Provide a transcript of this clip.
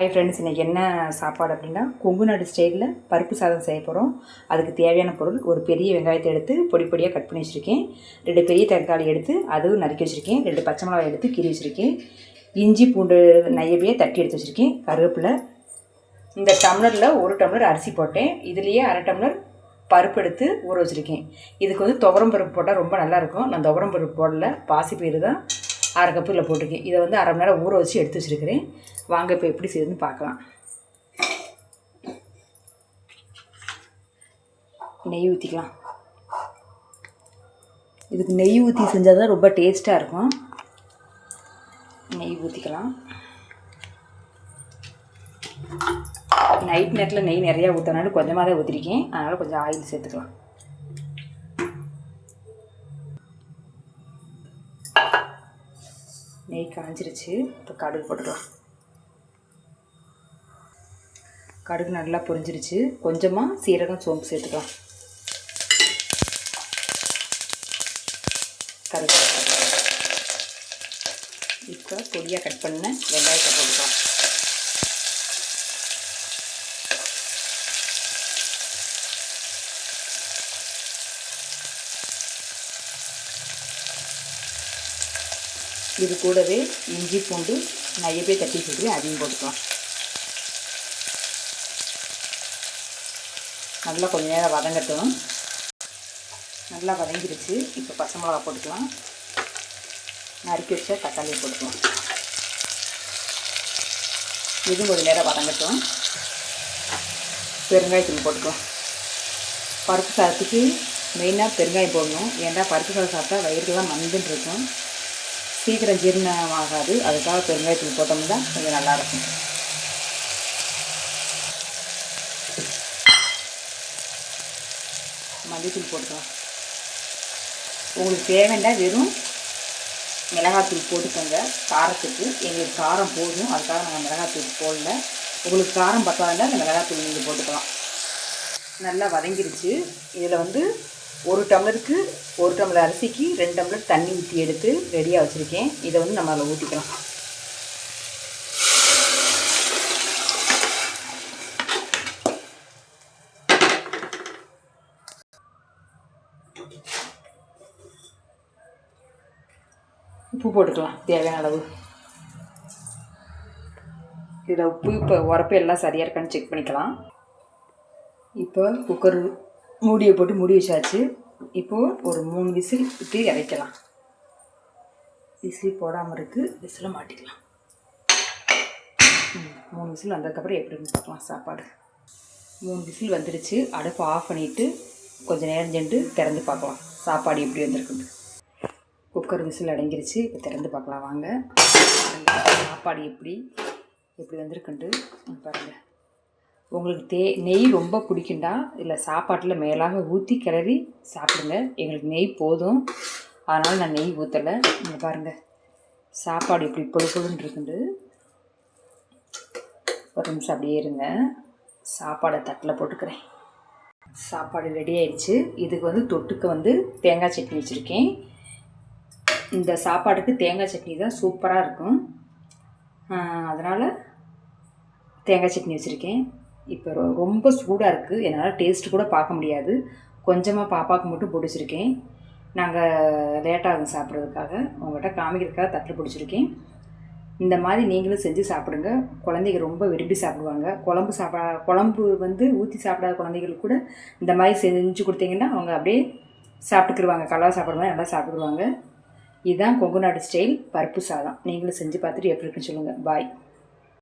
Hi friends இன்றைக்கி என்ன சாப்பாடு அப்படின்னா கொங்கு நாடு ஸ்டைலில் பருப்பு சாதம் செய்ய போகிறோம் அதுக்கு தேவையான பொருள் ஒரு பெரிய வெங்காயத்தை எடுத்து பொடி பொடியாக கட் பண்ணி வச்சுருக்கேன். ரெண்டு பெரிய தக்காளி எடுத்து அதுவும் நறுக்கி வச்சுருக்கேன். ரெண்டு பச்சை மிளகாய் எடுத்து கீறி வச்சுருக்கேன். இஞ்சி பூண்டு நையபியாக தட்டி எடுத்து வச்சுருக்கேன். கருவேப்பிலை. இந்த டம்ளரில் ஒரு டம்ளர் அரிசி போட்டேன். இதுலேயே அரை டம்ளர் பருப்பு எடுத்து ஊற வச்சுருக்கேன். இதுக்கு வந்து துவரம் பருப்பு போட்டால் ரொம்ப நல்லாயிருக்கும் நான் துவரம் பருப்பு போடல. பாசி தான். அரை கப்பு இதில் போட்டிருக்கேன். இதை வந்து அரை மணி நேரம் ஊற வச்சு எடுத்து வச்சுருக்கிறேன். வாங்க இப்போ எப்படி செய்யுதுன்னு பார்க்கலாம். நெய் ஊற்றிக்கலாம் இதுக்கு நெய் ஊற்றி செஞ்சால் தான் ரொம்ப டேஸ்ட்டாக இருக்கும். நெய் ஊற்றிக்கலாம் நைட் நேரத்தில் நெய் நிறையா ஊற்றினாலும் கொஞ்சமாக தான் ஊற்றிருக்கேன் அதனால் கொஞ்சம் ஆயில் சேர்த்துக்கலாம். நெய் காஞ்சிருச்சு. இப்போ கடுகு போட்டுக்கலாம். கடுகு நல்லா பொரிஞ்சிருச்சு. கொஞ்சமாக சீரகம் சோம்பு சேர்த்துக்கலாம். கடுகு இப்போ பொடியாக கட் பண்ண வெங்காயத்தை போட்டுக்கலாம். இது கூடவே இஞ்சி பூண்டு நையவே தட்டி சொல்லி அதையும் போட்டுக்கலாம். நல்லா கொஞ்ச நேரம் வதங்கட்டும். நல்லா வதங்கிருச்சு. இப்போ பச்சை மிளகா போட்டுக்கலாம். நறுக்கி வச்ச தக்காளியை போட்டுக்கலாம். இதுவும் கொஞ்சம் நேரம் வதங்கட்டும். பெருங்காயத்தூள் போட்டுக்கலாம். பருப்பு சாதத்துக்கு மெயினாக பெருங்காயம் போடணும். ஏன்னா பருப்பு சாதம் சாப்பிட்டா வயிறுலாம் மந்துன்னு இருக்கும். சீக்கிரம் ஜீரணம் ஆகாது அதுக்காக பெருங்காயத்தூள் போட்டோம்னா கொஞ்சம் நல்லாயிருக்கும். மல்லித்தூள் போட்டுக்கலாம். உங்களுக்கு தேவைன்னா வெறும் மிளகாத்தூள் போட்டுக்கோங்க. காரத்துக்கு எங்களுக்கு காரம் போதும். அதுக்காக நாங்கள் மிளகாத்தூள் போடல. உங்களுக்கு காரம் பத்தாதுன்னா அந்த மிளகாத்தூள் நீங்கள் போட்டுக்கலாம். நல்லா வதங்கிருச்சு. இதில் வந்து ஒரு டம்ளருக்கு ஒரு டம்ளர் அரிசிக்கு ரெண்டு டம்ளர் தண்ணி ஊற்றி எடுத்து ரெடியாக வச்சுருக்கேன். இதை வந்து நம்ம அதில் ஊற்றிக்கலாம் உப்பு போட்டுக்கலாம். தேவையான அளவு. இதில் உப்பு இப்போ உரப்பு எல்லாம் சரியாக இருக்கான்னு செக் பண்ணிக்கலாம். இப்போ குக்கர் மூடியை போட்டு மூடி வச்சாச்சு. இப்போது ஒரு மூணு விசில் விட்டு இறைக்கலாம் விசில் போடாமல் இருக்குது விசிலை மாட்டிக்கலாம். மூணு விசில் வந்ததுக்கப்புறம் எப்படின்னு பார்க்கலாம் சாப்பாடு. மூணு விசில் வந்துடுச்சு அடுப்பு ஆஃப் பண்ணிவிட்டு கொஞ்சம் நேரம் சென்று திறந்து பார்க்கலாம். சாப்பாடு எப்படி வந்திருக்குது குக்கர் விசில் அடங்கிருச்சு. இப்போ திறந்து பார்க்கலாம். வாங்க. சாப்பாடு எப்படி எப்படி வந்திருக்குன்ட்டு பாருங்கள் உங்களுக்கு தே நெய் ரொம்ப பிடிக்குண்டா இல்லை சாப்பாட்டில் மேலாக ஊற்றி கிளறி சாப்பிடுங்க. எங்களுக்கு நெய் போதும். அதனால் நான் நெய் ஊற்றலை நீங்கள் பாருங்கள் சாப்பாடு இப்படி பொழு பொழுன்னு ஒரு நிமிஷம் அப்படியே இருங்க. சாப்பாடை தட்டில் போட்டுக்கிறேன். சாப்பாடு ரெடி ஆயிடுச்சு. இதுக்கு வந்து தொட்டுக்க வந்து தேங்காய் சட்னி வச்சுருக்கேன். இந்த சாப்பாடுக்கு தேங்காய் சட்னி தான் சூப்பராக இருக்கும். அதனால் தேங்காய் சட்னி வச்சுருக்கேன். இப்போ ரொம்ப சூடாக இருக்குது என்னால் டேஸ்ட் கூட பார்க்க முடியாது. கொஞ்சமாக பாப்பாவுக்கு மட்டும் பிடிச்சிருக்கேன். நாங்கள் லேட்டாகும் சாப்பிட்றதுக்காக உங்கள்கிட்ட காமிக்கிறதுக்காக தட்டில் பிடிச்சிருக்கேன். இந்த மாதிரி நீங்களும் செஞ்சு சாப்பிடுங்க. குழந்தைங்க ரொம்ப விரும்பி சாப்பிடுவாங்க. குழம்பு சாப்பிட குழம்பு வந்து ஊற்றி சாப்பிடாத குழந்தைகளுக்கு கூட இந்த மாதிரி செஞ்சு கொடுத்தீங்கன்னா அவங்க அப்படியே சாப்பிட்டுக்குருவாங்க. கலவா சாப்பிட்ற மாதிரி நல்லா சாப்பிடுவாங்க. இதுதான் கொங்கு நாடு ஸ்டைல். பருப்பு சாதம். நீங்களும் செஞ்சு பார்த்துட்டு எப்படி இருக்குன்னு சொல்லுங்கள் பாய்.